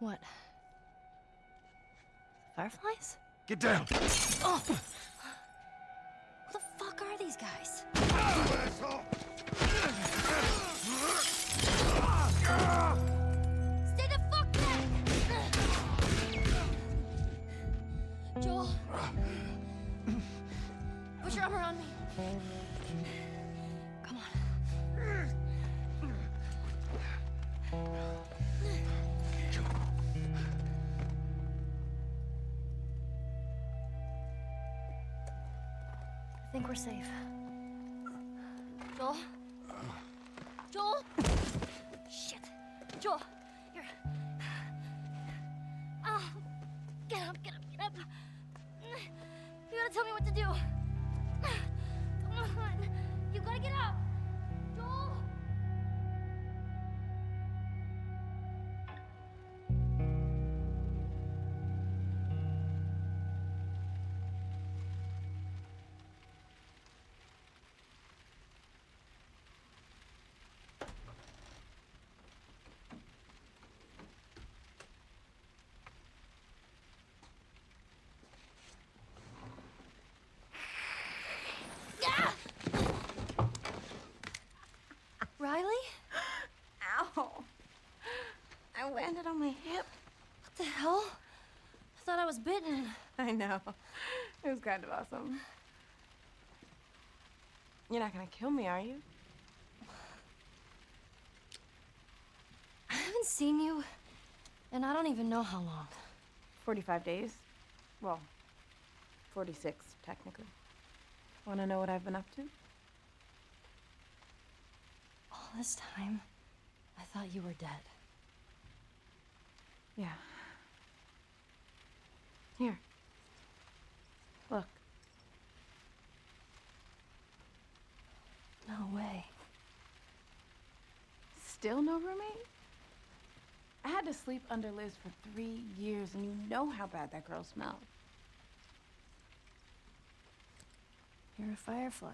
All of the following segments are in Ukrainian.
What? Fireflies? Get down! Oh! Who the fuck are these guys? Stay the fuck back! Joel. Put your arm around me. We're safe. Bitten. I know. It was kind of awesome. You're not gonna kill me, are you? I haven't seen you, and I don't even know how long. 45 days. Well, 46, technically. Wanna know what I've been up to? All this time, I thought you were dead. Yeah. Here. Look. No way. Still no roommate? I had to sleep under Liz for three years, and you know how bad that girl smelled. You're a firefly.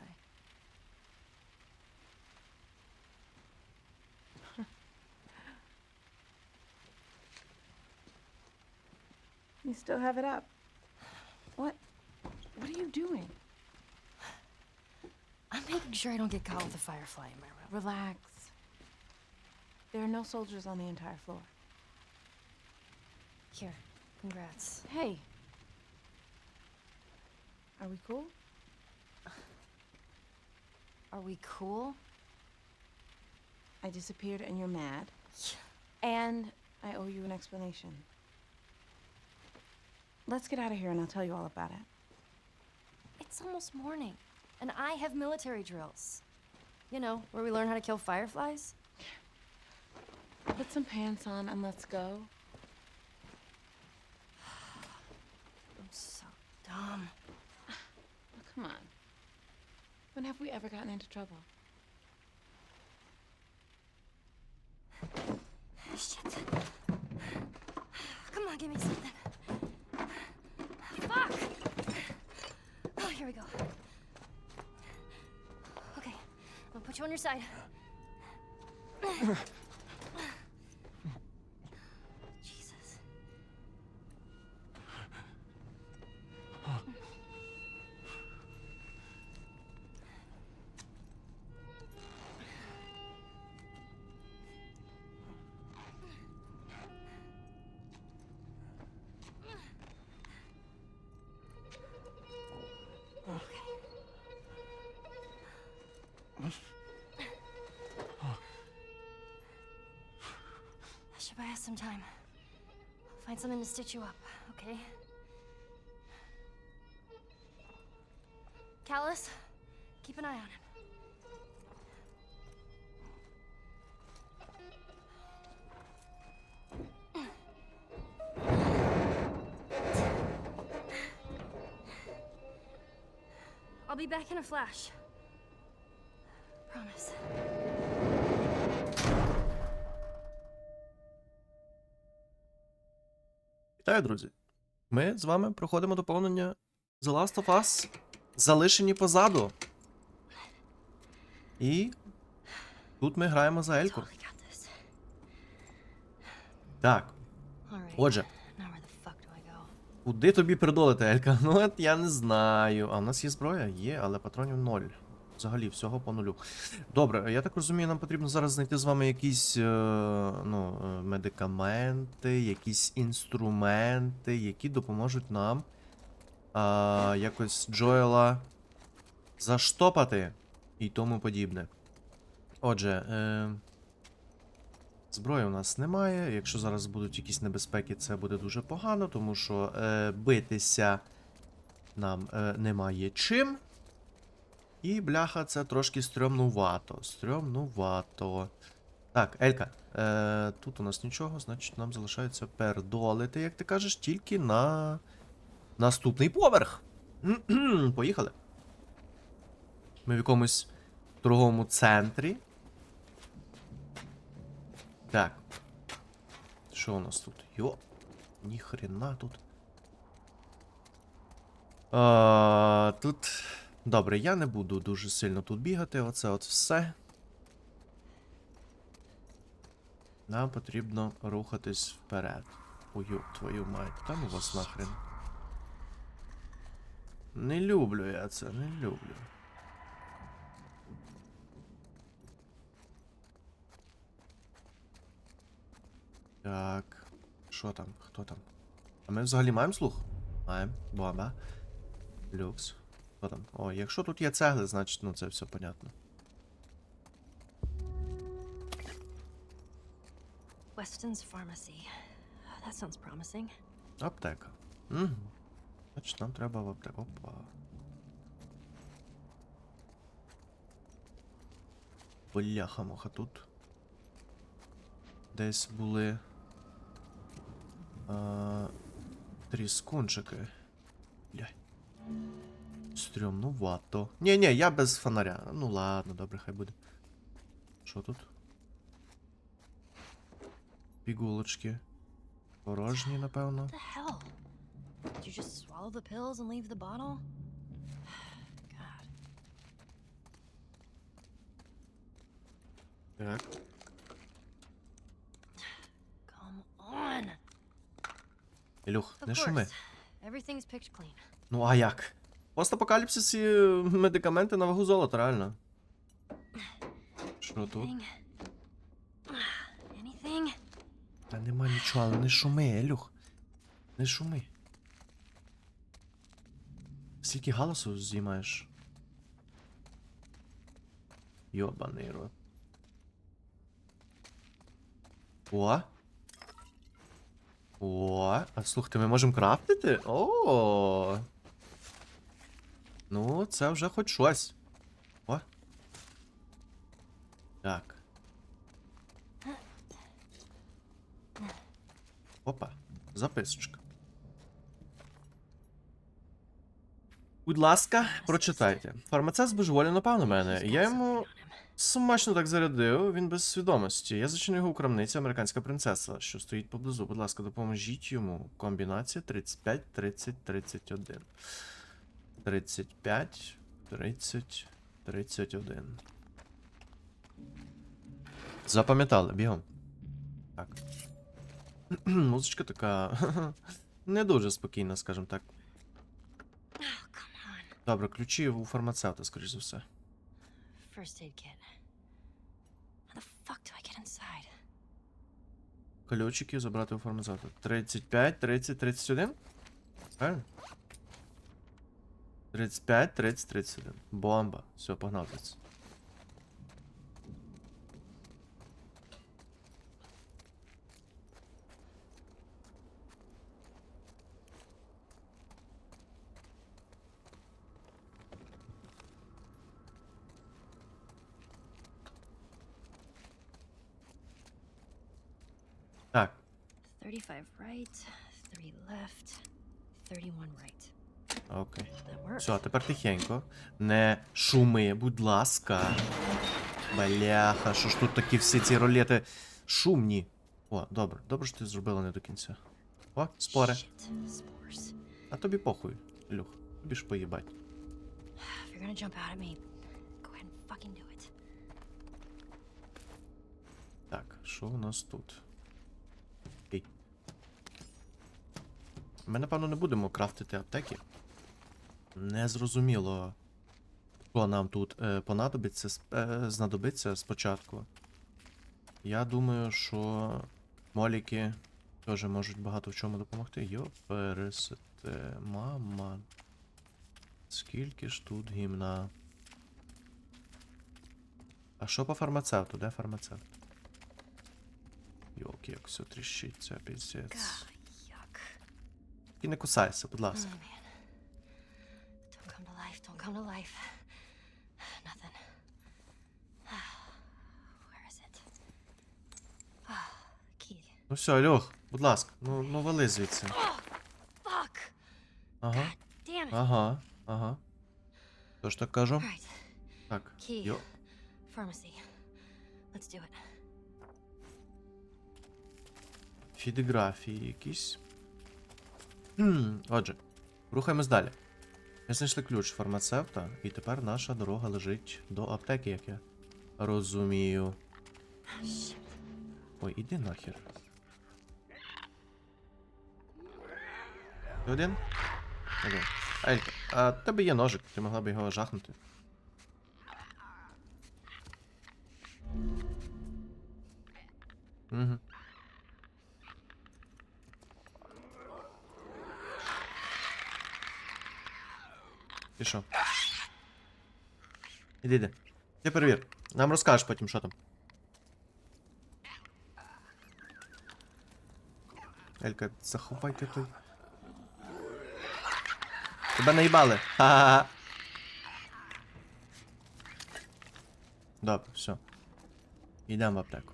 You still have it up. What? What are you doing? I'm making sure I don't get caught with a firefly in my room. Relax. There are no soldiers on the entire floor. Here, congrats. Hey. Are we cool? Are we cool? I disappeared and you're mad. Yeah. And I owe you an explanation. Let's get out of here and I'll tell you all about it. It's almost morning, and I have military drills. You know, where we learn how to kill fireflies. Put some pants on and let's go. I'm so dumb. Oh, come on. When have we ever gotten into trouble? Shit. Come on, give me something. Fuck! Oh, here we go. Okay, I'm gonna put you on your side. Buy us some time. I'll find something to stitch you up, okay? Callus, keep an eye on him. I'll be back in a flash. Promise. Вітаю, друзі! Ми з вами проходимо доповнення The Last of Us залишені позаду. І тут ми граємо за Ельку. Так, Отже, куди тобі придолити, Елька? Ну, от я не знаю. А в нас є зброя? Є, але патронів ноль. Взагалі, всього по нулю. Добре, я так розумію, нам потрібно зараз знайти з вами якісь е, ну, е, медикаменти, якісь інструменти, які допоможуть нам а, якось Джоела заштопати і тому подібне. Отже, е, зброї у нас немає. Якщо зараз будуть якісь небезпеки, це буде дуже погано, тому що е, битися нам е, немає чим. І бляха, це трошки стрьомнувато. Стрьомнувато. Так, Елька, е, тут у нас нічого, значить нам залишається пердолити, як ти кажеш, тільки на наступний поверх. Поїхали. Ми в якомусь торговому центрі. Так. Що у нас тут? Йо. Ніхрена тут. А, тут. Добре, я не буду дуже сильно тут бігати. Оце от все. Нам потрібно рухатись вперед. Ёб твою мать. Там у вас нахрен. Не люблю я це, не люблю. Так. Що там? Хто там? А ми взагалі маємо слух? Маємо. Бомба. Люкс. Хто там? О, якщо тут є цегли, значить, ну це все понятно. Weston's Pharmacy. That sounds promising. Аптека. Угу. Значить, нам треба в аптеку. Опа. Бляха-муха тут. Десь були. А, тріскунчики. Бля. Стрьомнувато. Ні, ні, я без фонаря. Ну ладно, добре, хай буде. Що тут? Пігулочки. Порожні, напевно. Так. Ілюх, не шуми. Ну а як? Постапокаліпсис і е, медикаменти на вагу золота, реально. Що тут? Та нема нічого, але не шуми, Елюх. Не шуми. Скільки галасу знімаєш? Йобаний рот. О! О! А слухайте, ми можемо крафтити? О! Ну, це вже хоч щось. О! Так. Опа, записочка. Будь ласка, прочитайте. Фармацевт збожеволі напав на мене. Я йому смачно так зарядив, він без свідомості. Я зачинив його у крамниці американська принцеса, що стоїть поблизу. Будь ласка, допоможіть йому. Комбінація 35, 30, 31. 35, 30, 31. Запам'ятали, бігом. Так. Музичка така. не дуже спокійна, скажімо так. Oh. Добре, ключі у фармацевта, скоріш за все. Ключики забрати у фармацевта. 35, 30, 31? Правильно? 35, 30, 31. Бомба. Все, погнав звідси. Так, 35 right, 3 left, 31 right. Окей. Все, а тепер тихенько. Не шуми, будь ласка. Бляха, що ж тут такі всі ці ролети шумні. О, добре, добре, що ти зробила не до кінця. О, спори. А тобі похуй, Люх. Тобі ж поїбать. Так, що у нас тут? Ми, напевно, не будемо крафтити аптеки. Незрозуміло, що нам тут е, понадобиться, е, знадобиться спочатку. Я думаю, що моліки теж можуть багато в чому допомогти. Йо, пересете, мама. Скільки ж тут гімна? А що по фармацевту? Де фармацевт? Йолки, як все тріщиться, піздець. І не кусайся, будь ласка. man. Don't come to life. Don't come to life. Nothing. Where is it? Ah, key. Ну все, Льох, будь ласка, ну, ну вали звідси. Fuck. Ага, Damn it. ага, ага. Тож так кажу? Right. Так. Key. Йо. Pharmacy. Let's do it. Фідеграфії якісь. Хм, отже, рухаємось далі. Ми знайшли ключ фармацевта, і тепер наша дорога лежить до аптеки, як я розумію. Ой, іди нахер. Ти один? Один. Елька, а тебе є ножик, ти могла б його жахнути. Угу. Пішов. Іди, іди. Ти перевір. Нам розкажеш потім, що там. Елька, заховайте той. Тебе наїбали. Ха-ха-ха. Добре, все. Йдемо в аптеку.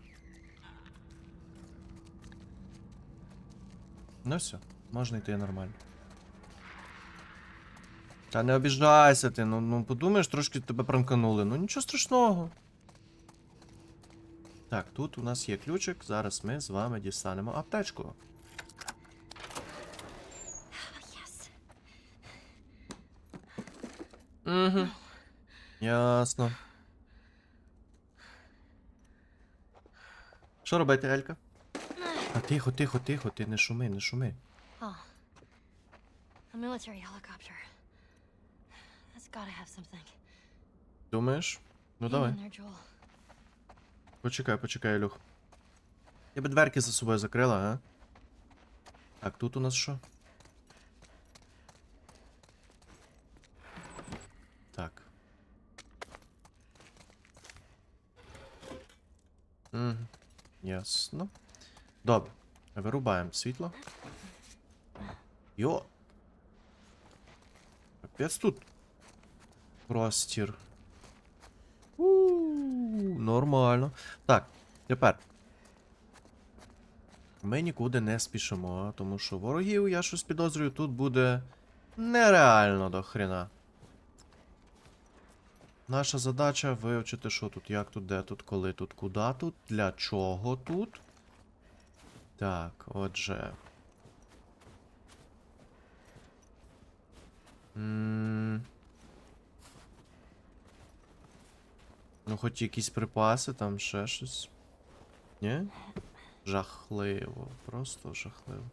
Ну все, можна йти нормально. Та не обіжайся ти, ну, ну подумаєш, трошки тебе пранканули. Ну нічого страшного. Так, тут у нас є ключик. Зараз ми з вами дістанемо аптечку. Угу. Ясно. Що робити, Елька? А тихо, тихо, тихо, ти не шуми, не шуми. Oh. A military helicopter. Думаєш? Ну давай. Почекай, почекай, Люх. Я би дверки за собою закрила, а? Так, тут у нас що? Так. Угу. Ясно. Добре. Вирубаємо світло. Йо. Капець тут. Простір. у нормально. Так, тепер. Ми нікуди не спішимо, тому що ворогів, я щось підозрюю, тут буде нереально до хрена. Наша задача вивчити, що тут, як тут, де тут, коли тут, куди тут, для чого тут. Так, отже. М, Ну, хоч якісь припаси, там ще щось. Ні? Жахливо, просто жахливо.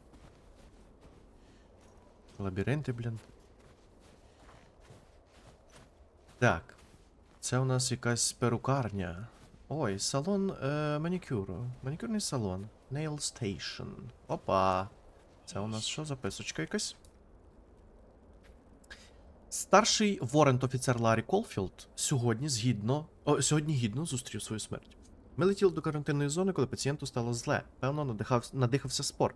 Лабіринти, блін. Так. Це у нас якась перукарня. Ой, салон е, манікюру. Манікюрний салон. Nail Station. Опа. Це у нас що, записочка якась? Старший ворент-офіцер Ларі Колфілд сьогодні згідно. О, сьогодні гідно зустрів свою смерть. Ми летіли до карантинної зони, коли пацієнту стало зле. Певно, надихав, надихався спор,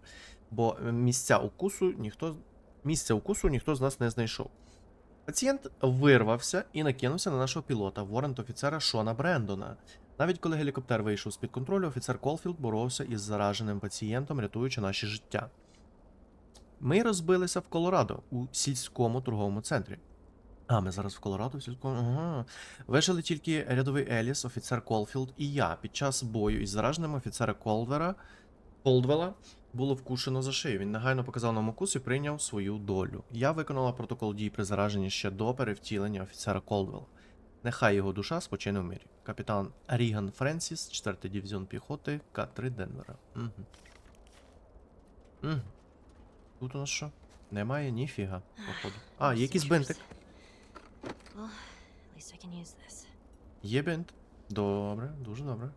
бо місця укусу ніхто місця укусу ніхто з нас не знайшов. Пацієнт вирвався і накинувся на нашого пілота, ворент-офіцера Шона Брендона. Навіть коли гелікоптер вийшов з-під контролю, офіцер Колфілд боровся із зараженим пацієнтом, рятуючи наші життя. Ми розбилися в Колорадо у сільському торговому центрі. А, ми зараз в Колорадо в сільському. Ага. Вижили тільки рядовий Еліс, офіцер Колфілд і я. Під час бою із зараженим офіцера Колвера Колдвела було вкушено за шию. Він негайно показав нам укус і прийняв свою долю. Я виконала протокол дій при зараженні ще до перевтілення офіцера Колдвела. Нехай його душа спочине в мирі. Капітан Ріган Френсіс, 4 дивізіон піхоти, К3 Денвера. Угу. Угу. Тут у нас що? Немає ніфіга, походу. А, є якийсь бинтик. Є бинт. Добре, дуже добре.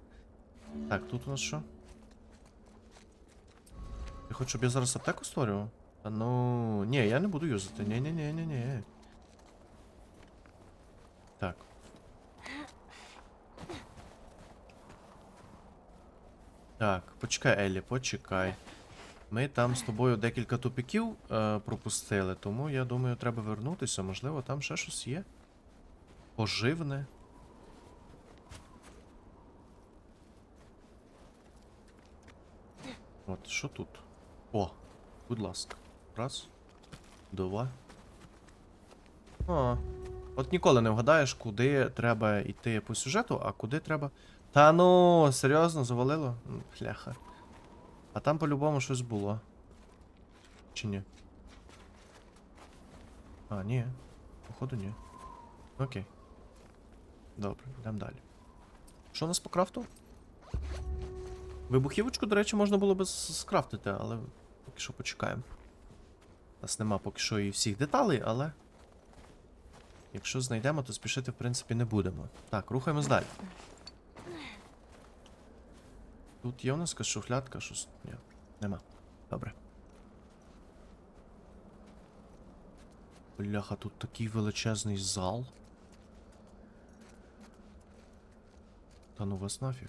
Так, тут у нас що? Ти хочеш, щоб я зараз аптеку створював? Та ну. Ні, я не буду юзати. ні ні ні ні ні Так. Так, почекай, Еллі, почекай. Ми там з тобою декілька тупіків е, пропустили, тому я думаю, треба вернутися. Можливо, там ще щось є. Поживне. От, що тут? О, будь ласка. Раз. Два. О. От ніколи не вгадаєш, куди треба йти по сюжету, а куди треба. Та ну, серйозно, завалило? Бляха. А там по-любому щось було. Чи ні? А, ні. Походу, ні. Окей. Добре, йдемо далі. Що у нас по крафту? Вибухівочку, до речі, можна було би скрафтити, але поки що почекаємо. У нас нема поки що і всіх деталей, але. Якщо знайдемо, то спішити, в принципі, не будемо. Так, рухаємось далі. Тут є у нас якась шухлядка, щось. Ні, нема. Добре. Бляха, тут такий величезний зал. Та ну вас нафіг.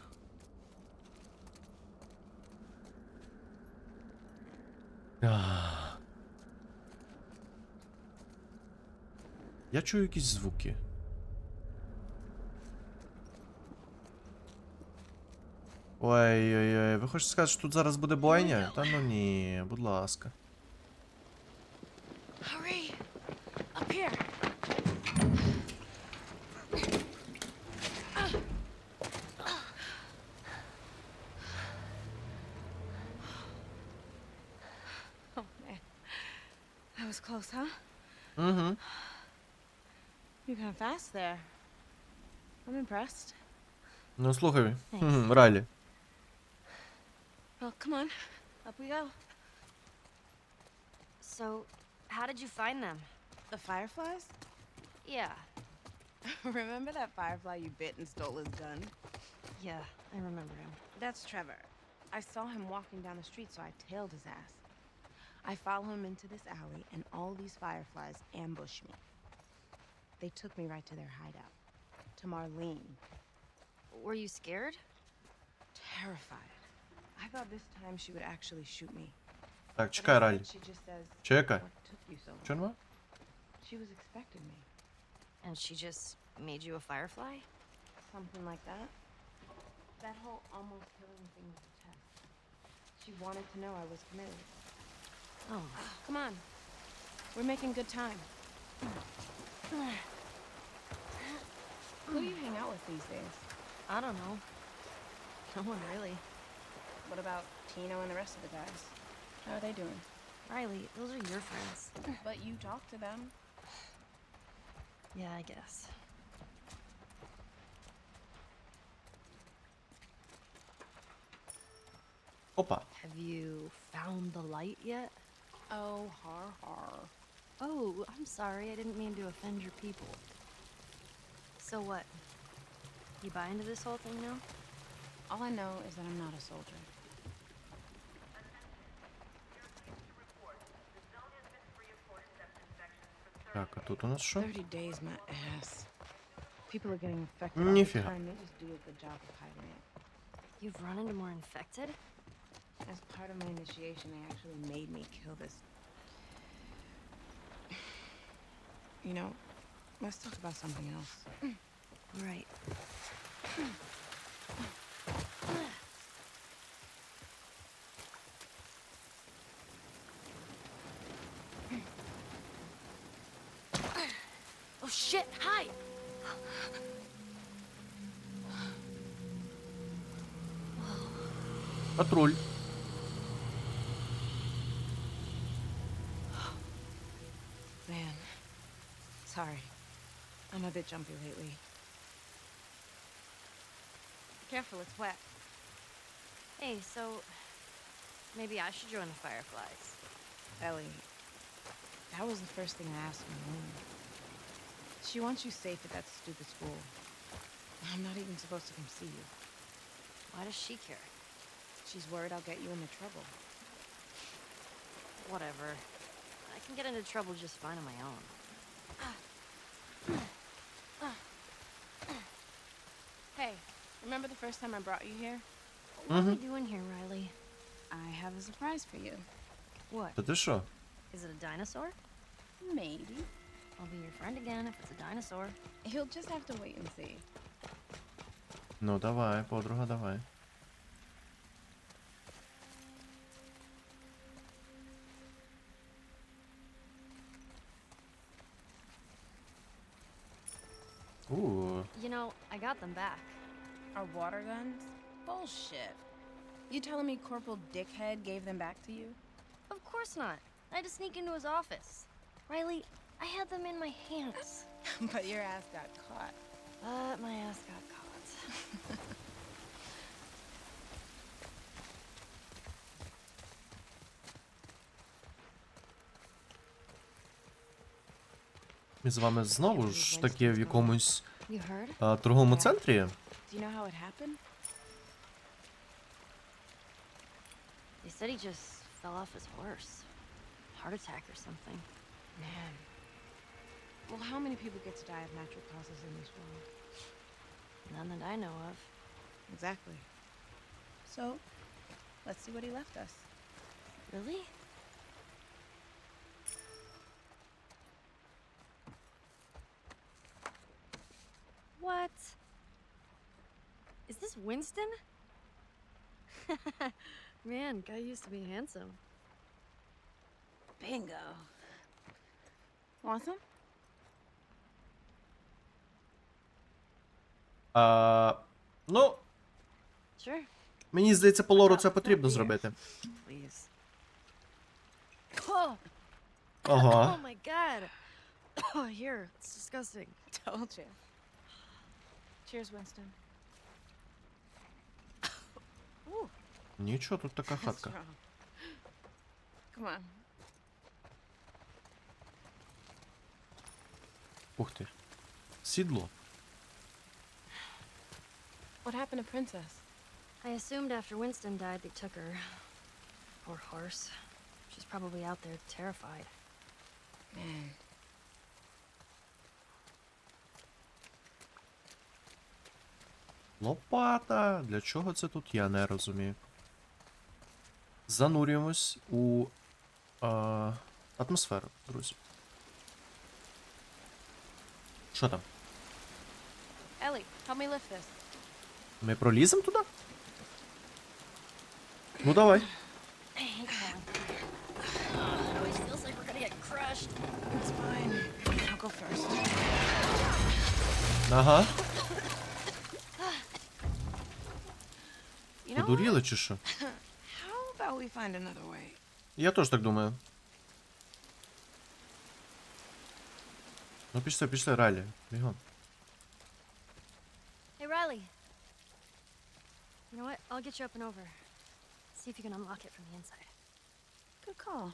Я чую якісь звуки. Ой-ой-ой, ви хочете сказати, що тут зараз буде бойня? Та ну ні, будь ласка. Oh, was close, huh? Угу. You're kind of fast there. I'm impressed. Ну слухай. Well, come on. Up we go. So, how did you find them? The fireflies? Yeah. remember that firefly you bit and stole his gun? Yeah, I remember him. That's Trevor. I saw him walking down the street, so I tailed his ass. I follow him into this alley, and all these fireflies ambush me. They took me right to their hideout, to Marlene. Were you scared? Terrified. I thought this time she would actually shoot me. Так, But чекай, Райлі. instead She just says, Чекай. What took you so long? Що нема? She was expecting me. And she just made you a firefly? Something like that. That whole almost killing thing was a test. She wanted to know I was committed. Oh, Come on. We're making good time. Who do you hang out with these days? I don't know. No one really. What about Tino and the rest of the guys? How are they doing? Riley, those are your friends. But you talk to them. yeah, I guess. Opa. Have you found the light yet? Oh, har har. Oh, I'm sorry. I didn't mean to offend your people. So what? You buy into this whole thing now? All I know is that I'm not a soldier. Do a good job of hiding it. You've run into more infected? As part of my initiation, they actually made me kill this. You know, let's talk about something else. Mm. Right. Oh shit, hide! Патруль. Man, sorry. I'm a bit jumpy lately. Careful, it's wet. Hey, so maybe I should join the Fireflies. Ellie, That was the first thing I asked Malone. She wants you safe at that stupid school. I'm not even supposed to come see you. Why does she care? She's worried I'll get you into trouble. Whatever. I can get into trouble just fine on my own. Hey, remember the first time I brought you here? Mm-hmm. What mm -hmm. are you doing here, Riley? I have a surprise for you. What? But this show. Is it a dinosaur? Maybe. I'll be your friend again if it's a dinosaur. He'll just have to wait and see. Ну давай, подруга, давай. У, You know, I got them back. Our water guns? Bullshit. You telling me Corporal Dickhead gave them back to you? Of course not. I had to sneak into his office. Riley, I had them in my hands. but your ass got caught. But my ass got caught. Ми з вами знову ж таки в якомусь You heard? а, торговому центрі. Do you know how it happened? They said he just fell off his horse. Heart attack or something. Man. well, how many people get to die of natural causes in this world? None that I know of. Exactly. So, let's see what he left us. Really? What? Is this Winston? Man, guy used to be handsome. Bingo. Want some? А, ну, мені здається, по лору це потрібно зробити. Oh, oh. Oh. Ooh, Нічого, тут така хатка. Ух ти. Сідло. What happened to Princess? I assumed after Winston died, they took her. Poor horse. She's probably out there terrified. Man. Лопата. Для чого це тут? Я не розумію. Занурюємось у а, атмосферу, друзі. Що там? Ellie, help me lift this. Ми проліземо туди? Ну давай. Ага. Подуріли чи що? Я теж так думаю. Ну пішли, пішли, ралі. Бігом. Hey, Riley. You know what? I'll get you up and over. See if you can unlock it from the inside. Good call.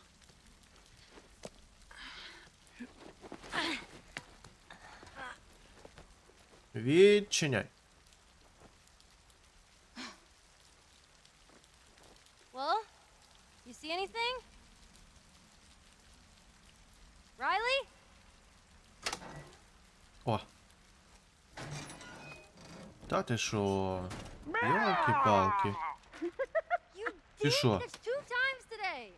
Відчиняй. Well, you see anything? Riley? О. Та ти що? Йолки-палки. You Ты did шо? this two times today.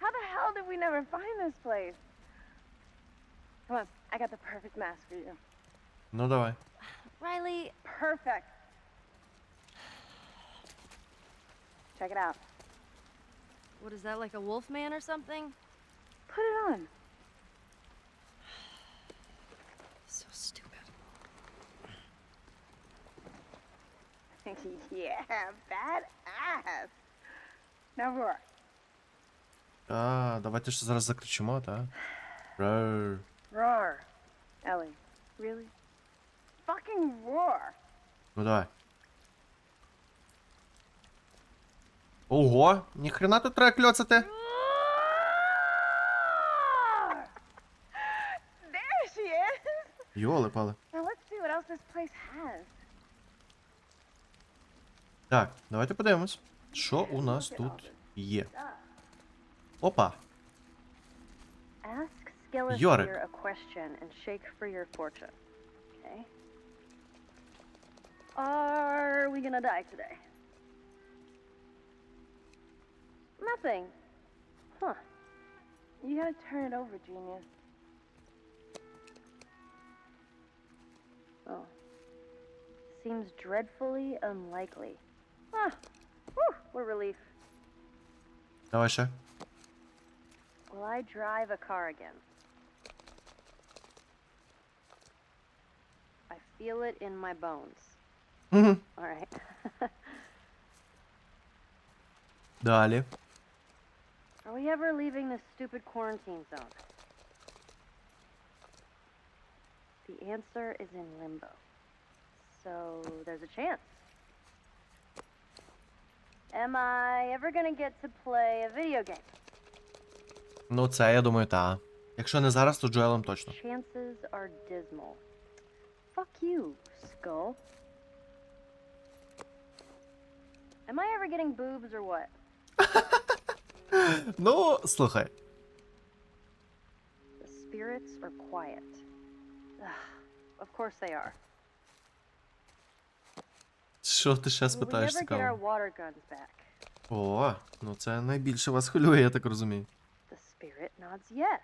How the hell did we never find this place? Come on, I got the perfect mask for you. Ну давай. Riley, Perfect. Check it out. what is that, like a wolf man or something? Put it on. yeah, badass. Now roar. А, давайте ж зараз закричимо, та? Roar. Roar. Ellie, really? Fucking roar. Ну давай. Ого, ніхрена тут треба кльоцати. There she is. Йоли пали. Now let's see what else this place has. Так, давайте подивимось, що у нас тут є. Опа. Ask Skillis Yorick. here a question and shake for your fortune. Okay? Are we gonna die today? Nothing. Huh. You gotta turn it over, genius. Oh. Seems dreadfully unlikely. Ah, whew, what a relief. No issue. Will I drive a car again? I feel it in my bones. Mm-hmm. All right. Dale. Are we ever leaving this stupid quarantine zone? The answer is in limbo. So there's a chance. Am I ever gonna get to play a video game? Ну, це я думаю, та. Якщо не зараз, то Джоелом точно. Chances are dismal. Fuck you, Skull. Am I ever getting boobs or what? Ну, слухай. The spirits are quiet. Ugh, of course they are. Що ти ще Will we спитаєш ever get our цікаво? water guns back? О, ну це найбільше вас хвилює, я так розумію. The spirit nods yes.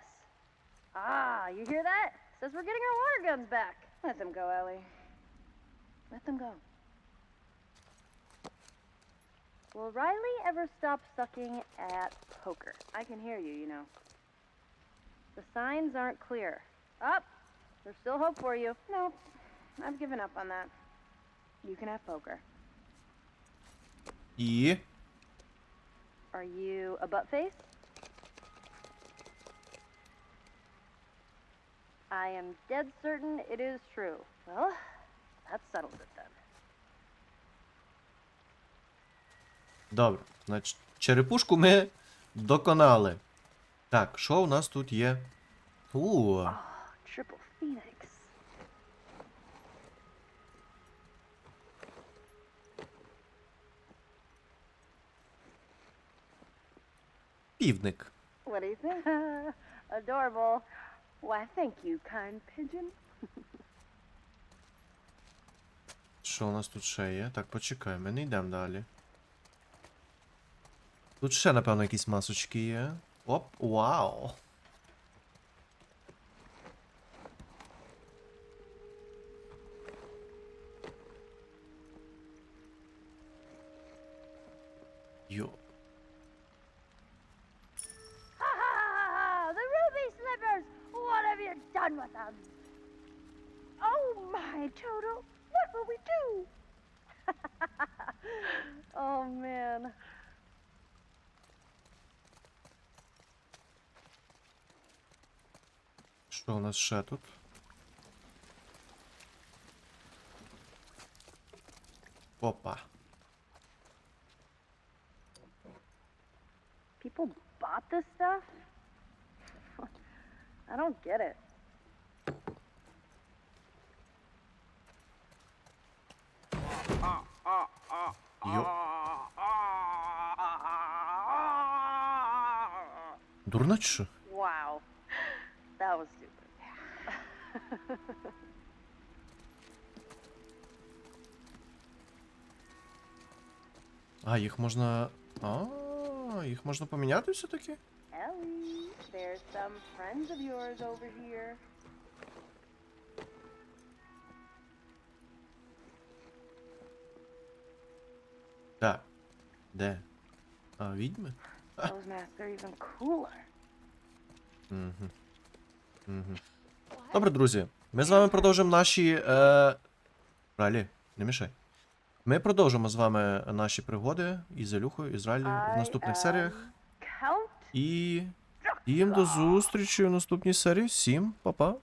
Ah, you hear that? Says we're getting our water guns back. Let them go, Ellie. Let them go. Will Riley ever stop sucking at poker? I can hear you, you know. The signs aren't clear. Up! there's still hope for you. Nope. I've given up on that. You can have poker. І. Are you a butt face? I am dead certain it is true. Well, that settles it then. Добре. Значить, черепушку ми доконали. Так, що у нас тут є? Oh, triple phoenix. півник. What do you think? Adorable. Why, thank you, kind pigeon. Що у нас тут ще є? Так, почекай, ми не йдемо далі. Тут ще, напевно, якісь масочки є. Оп, вау! Ще тут? Опа. People bought this stuff? I don't get it. Йо. Дурна чи що? А, їх можна. А, їх можна поміняти все-таки? Так. Де? А, відьми? Those masks are even cooler. Угу. Угу. Добре, друзі. Ми з вами продовжимо наші. Е... Ралі, не мішай. Ми продовжимо з вами наші пригоди із Ілюхою, із Ралі в наступних am серіях. І. Всім до зустрічі в наступній серії. Всім па-па.